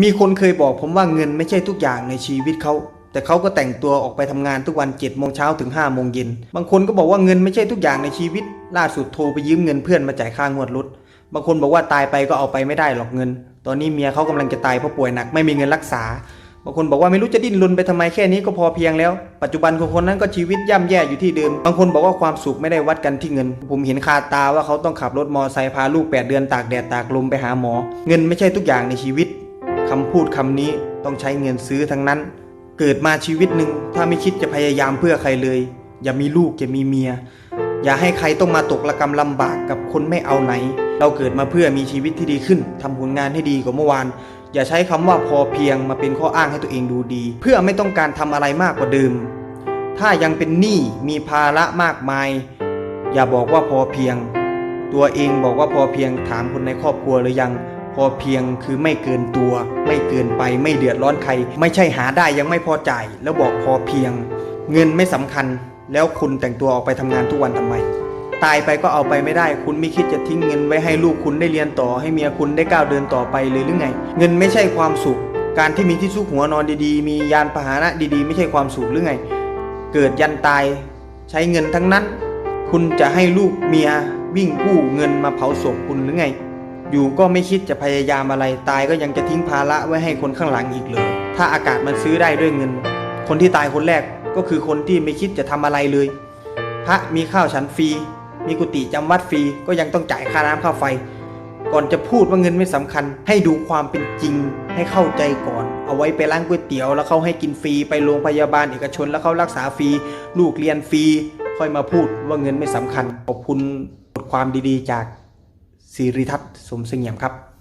มีคนเคยบอกผมว่าเงินไม่ใช่ทุกอย่างในชีวิตเขาแต่เขาก็แต่งตัวออกไปทำงานทุกวัน7จ็ดโมงเช้าถึง5้าโมงเย็นบางคนก็บอกว่าเงินไม่ใช่ทุกอย่างในชีวิต ล่าสุดโทรไปยืมเงินเพื่อนมาจ่ายค่างวดรถบางคนบอกว่าตายไปก็เอาไปไม่ได้หรอกเงิน ตอนนี้เมียเขากำลังจะตายเพราะป่วยหนักไม่มีเงินรักษา บางคนบอกว่าไม่รู้จะดิ้นรนไปทำไมแค่นี้ก็พอเพียงแล้ว ปัจจุบันของคนนั้นก็ชีวิตย่ำแย่อยู่ที่เดิม บางคนบอกว่าความสุขไม่ได้วัดกันที่เงิน ผมเห็นคาตาว่าเขาต้องขับรถมอไซค์พาลูก 8 เดือนตากแดดตากลมไปหาหมอ เงินไม่ใช่ทุกอย่างในชีวิต คำพูดคำนี้ต้องใช้เงินซื้อทั้งนั้น เกิดมาชีวิตหนึ่งถ้าไม่คิดจะพยายามเพื่อใครเลย อย่ามีลูกอย่ามีเมีย อย่าให้ใครต้องมาตกระกรรมลำบากกับคนไม่เอาไหน เราเกิดมาเพื่อมีชีวิตที่ดีขึ้นทำผลงานให้ดีกว่าเมื่อวาน อย่าใช้คำว่าพอเพียงมาเป็นข้ออ้างให้ตัวเองดูดี เพื่อไม่ต้องการทำอะไรมากกว่าเดิม ถ้ายังเป็นหนี้มีภาระมากมาย อย่าบอกว่าพอเพียง ตัวเองบอกว่าพอเพียงถามคนในครอบครัวหรือยัง พอเพียงคือไม่เกินตัว ไม่เกินไปไม่เดือดร้อนใคร ไม่ใช่หาได้ยังไม่พอจ่าย แล้วบอกพอเพียง เงินไม่สำคัญ แล้วคุณแต่งตัวออกไปทำงานทุกวันทำไม ตายไปก็เอาไปไม่ได้ คุณไม่คิดจะทิ้งเงินไว้ให้ลูกคุณได้เรียนต่อ ให้เมียคุณได้ก้าวเดินต่อไปเลยหรือไง เงินไม่ใช่ความสุข การที่มีที่ซุกหัวนอนดีๆ มียานพาหนะดีๆ ไม่ใช่ความสุขหรือไง เกิดยันตายใช้เงินทั้งนั้น คุณจะให้ลูกเมียวิ่งกู้เงินมาเผาศพคุณหรือไง อยู่ก็ไม่คิดจะพยายามอะไรตายก็ยังจะทิ้งภาระไว้ให้คนข้างหลังอีกเลย ถ้าอากาศมันซื้อได้ด้วยเงิน คนที่ตายคนแรกก็คือคนที่ไม่คิดจะทำอะไรเลย พระมีข้าวฉันฟรี มีกุฏิจำวัดฟรีก็ยังต้องจ่ายค่าน้ำค่าไฟ ก่อนจะพูดว่าเงินไม่สำคัญ ให้ดูความเป็นจริงให้เข้าใจก่อน เอาไว้ไปร้านก๋วยเตี๋ยวแล้วเขาให้กินฟรีไปโรงพยาบาลเอกชนแล้วเขารักษาฟรีลูกเรียนฟรีค่อยมาพูดว่าเงินไม่สำคัญขอบคุณบทความดีๆ จาก สิริทัศน์สมเสงี่ยมครับ